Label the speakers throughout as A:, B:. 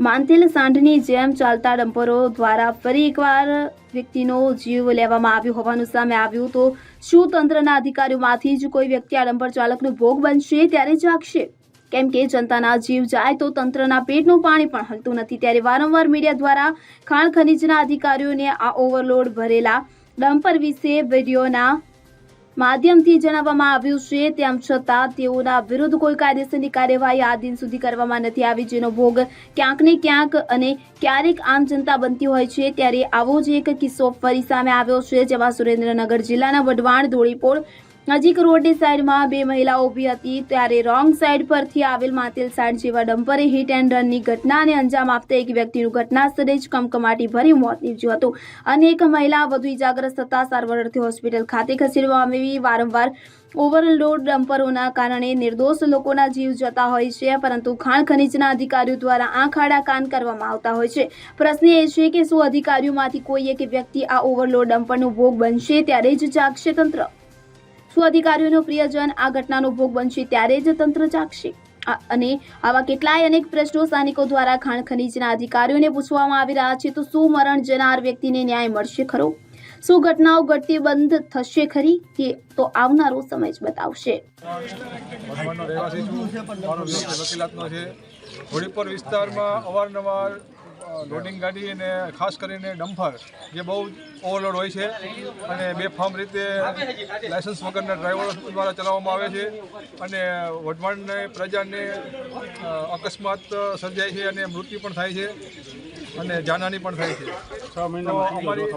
A: માંથેલ સાંઢની જેમ ચાલતા ડમ્પરો દ્વારા ફરી એકવાર વ્યક્તિનો જીવ લેવામાં આવ્યો હોવાનું સામે આવ્યું તો શું તંત્રના અધિકારીઓમાંથી જ કોઈ વ્યક્તિ આ ડમ્પર ચાલકનો ભોગ બનશે ત્યારે જાગશે. કેમ કે જનતાના જીવ જાય તો તંત્રના પેટનું પાણી પણ હલતું નથી ત્યારે વારંવાર મીડિયા દ્વારા ખાણ ખનીજના અધિકારીઓને આ ઓવરલોડ ભરેલા ડમ્પર વિશે વિડીયોના માધ્યમથી જણાવવામાં આવ્યું છે, તેમ છતાં તેઓના વિરુદ્ધ કોઈ કાયદેસરની કાર્યવાહી આ દિન સુધી કરવામાં નથી આવી, જેનો ભોગ ક્યાંક ને ક્યાંક અને ક્યારેક આમ જનતા બનતી હોય છે, ત્યારે આવો જ એક કિસ્સો ફરી સામે આવ્યો છે, જેમાં સુરેન્દ્રનગર જિલ્લાના વઢવાણ, ધોળીપોળ નજીક રોડની સાઈડમાં બે મહિલાઓ ઊભી હતી. ત્યારે રોંગ સાઈડ પરથી આવેલ માતેલ સાઈડ જેવા ડમ્પરે હિટ એન્ડ રનની ઘટનાને અંજામ આપતા એક વ્યક્તિનું ઘટના સ્થળે જ કમકમાટી ભરી મોત નીપજ્યું હતું. અને એક મહિલા વધુ ઇજાગ્રસ્ત થતા સારવાર અર્થે હોસ્પિટલ ખાતે ખસેડવામાં આવી. વારંવાર ઓવરલોડ ડમ્પરોના કારણે નિર્દોષ લોકોના જીવ જતા હોય છે, પરંતુ ખાણ ખનીજના અધિકારીઓ દ્વારા આંખ આડા કાન કરવામાં આવતા હોય છે. પ્રશ્ન એ છે કે શું અધિકારીઓમાંથી કોઈ એક વ્યક્તિ આ ઓવરલોડ ડમ્પરનો ભોગ બનશે, ત્યારે જ જાગશે તંત્ર. શું અધિકારીઓનો પ્રિયજન? આ ઘટનાનો ભોગ બનશે ત્યારે જ તંત્ર જાગશે. અને આવા કેટલાય અનેક પ્રશ્નો સ્થાનિકો દ્વારા ખાણ ખનીજના અધિકારીઓને પૂછવામાં આવી રહ્યા છે. તો શું મરણ જનાર વ્યક્તિને ન્યાય મળશે ખરો? શું ઘટનાઓ ઘટતી બંધ થશે ખરી? કે તો આવનારો સમય જ બતાવશે.
B: વિસ્તારમાં અવારનવાર લોડિંગ ગાડી અને ખાસ કરીને ડમ્ફર જે બહુ ઓવરલોડ હોય છે અને બેફામ રીતે લાયસન્સ વગરના ડ્રાઈવરો દ્વારા ચલાવવામાં આવે છે અને વઢવાણને પ્રજાને અકસ્માત સર્જાય છે અને મૃત્યુ પણ થાય છે અને જાનહાની પણ થાય છે. અમારી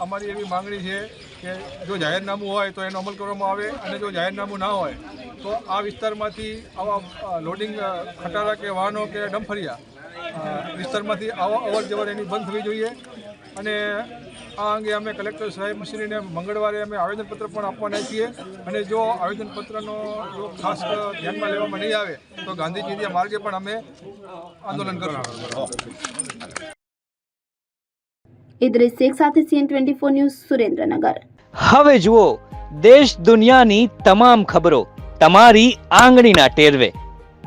B: અમારી એવી માંગણી છે કે જો જાહેરનામું હોય તો એનો અમલ કરવામાં આવે અને જો જાહેરનામું ના હોય તો આ વિસ્તારમાંથી આવા લોડિંગ ખટારા કે વાહનો કે ડમ્ફરિયા વિસ્તારમાંથી આવા અવર જવર એની બંધ થવી જોઈએ. અને આ અંગે અમે કલેક્ટર સાહેબશ્રીને મંગળવારે અમે આવેદનપત્ર પણ આપવાના છીએ. અને જો આવેદનપત્રનો જો ખાસ ધ્યાનમાં લેવામાં નહીં આવે તો ગાંધીજીના માર્ગે પણ અમે આંદોલન કરવાનું
A: ઇદ્રિસ શેખ સાથે CN twenty four news Surendranagar.
C: હવે જુઓ દેશ દુનિયાની તમામ ખબરો તમારી આંગળીના ટેરવે.